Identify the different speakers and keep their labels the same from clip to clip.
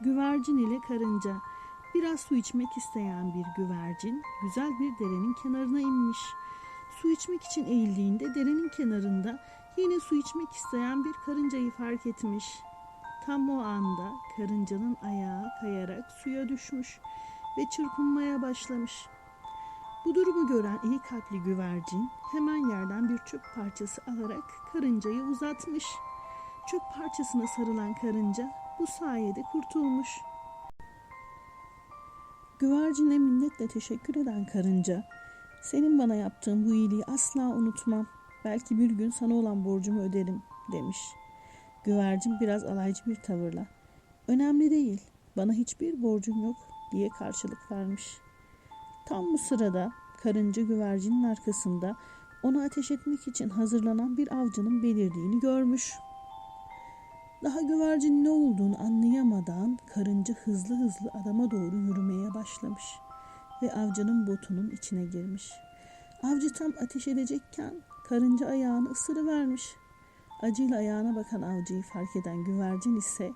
Speaker 1: Güvercin ile karınca. Biraz su içmek isteyen bir güvercin güzel bir derenin kenarına inmiş. Su içmek için eğildiğinde derenin kenarında yine su içmek isteyen bir karıncayı fark etmiş. Tam o anda karıncanın ayağı kayarak suya düşmüş ve çırpınmaya başlamış. Bu durumu gören iyi kalpli güvercin hemen yerden bir çöp parçası alarak karıncayı uzatmış. Çöp parçasına sarılan karınca bu sayede kurtulmuş. Güvercine minnetle teşekkür eden karınca, senin bana yaptığın bu iyiliği asla unutmam. Belki bir gün sana olan borcumu öderim demiş. Güvercin biraz alaycı bir tavırla, önemli değil, bana hiçbir borcum yok diye karşılık vermiş. Tam bu sırada karınca güvercinin arkasında onu ateş etmek için hazırlanan bir avcının belirdiğini görmüş. Daha güvercin ne olduğunu anlayamadan karınca hızlı hızlı adama doğru yürümeye başlamış ve avcının botunun içine girmiş. Avcı tam ateş edecekken karınca ayağını ısırıvermiş. Acıyla ayağına bakan avcıyı fark eden güvercin ise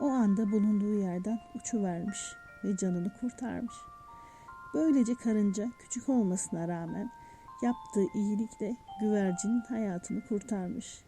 Speaker 1: o anda bulunduğu yerden uçuvermiş ve canını kurtarmış. Böylece karınca küçük olmasına rağmen yaptığı iyilikle güvercinin hayatını kurtarmış.